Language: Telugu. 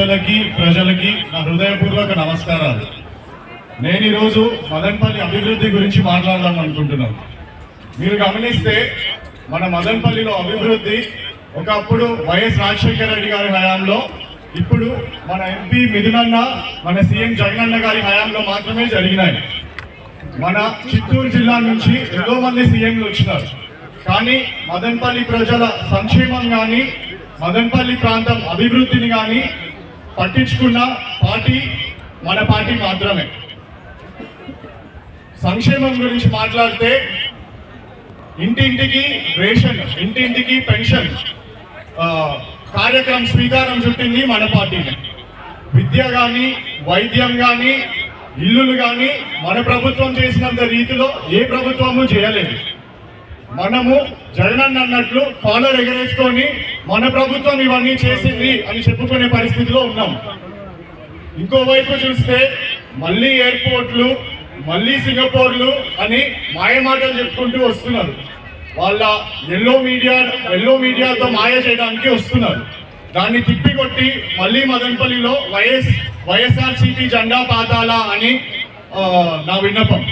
ప్రజలకి ప్రజలకి నా హృదయపూర్వక నమస్కారాలు. నేను ఈరోజు మదన్పల్లి అభివృద్ధి గురించి మాట్లాడదాం అనుకుంటున్నాను. మీరు గమనిస్తే మన మదన్పల్లిలో అభివృద్ధి ఒకప్పుడు వైఎస్ రాజశేఖర రెడ్డి గారి హయాంలో ఇప్పుడు మన ఎంపీ మిథునన్న మన సీఎం జగనన్న గారి హయాంలో మాత్రమే జరిగినాయి. మన చిత్తూరు జిల్లా నుంచి ఎంతో మంది సీఎంలు వచ్చినారు. కానీ మదన్పల్లి ప్రజల సంక్షేమం కానీ మదన్పల్లి ప్రాంతం అభివృద్ధిని కానీ పట్టించుకున్న పార్టీ మన పార్టీ మాత్రమే. సంక్షేమం గురించి మాట్లాడితే ఇంటింటికి రేషన్ ఇంటింటికి పెన్షన్ కార్యక్రమం స్వీకారం చుట్టింది మన పార్టీనే. విద్య కానీ వైద్యం కానీ ఇల్లులు కానీ మన ప్రభుత్వం చేసినంత రీతిలో ఏ ప్రభుత్వము చేయలేదు. మనము జగనన్న అన్నట్లు కాలర్ ఎగరేసుకొని మన ప్రభుత్వం ఇవన్నీ చేసింది అని చెప్పుకునే పరిస్థితిలో ఉన్నాం. ఇంకోవైపు చూస్తే మళ్ళీ ఎయిర్పోర్ట్లు మళ్ళీ సింగపూర్లు అని మాయమాటలు చెప్పుకుంటూ వస్తున్నారు. వాళ్ళ ఎల్లో మీడియా ఎల్లో మీడియాతో మాయ చేయడానికి వస్తున్నారు. దాన్ని తిప్పికొట్టి మళ్ళీ మదనపల్లిలో వైఎస్ వైఎస్ఆర్సీపీ జెండా పాతాలా అని నా విన్నపం.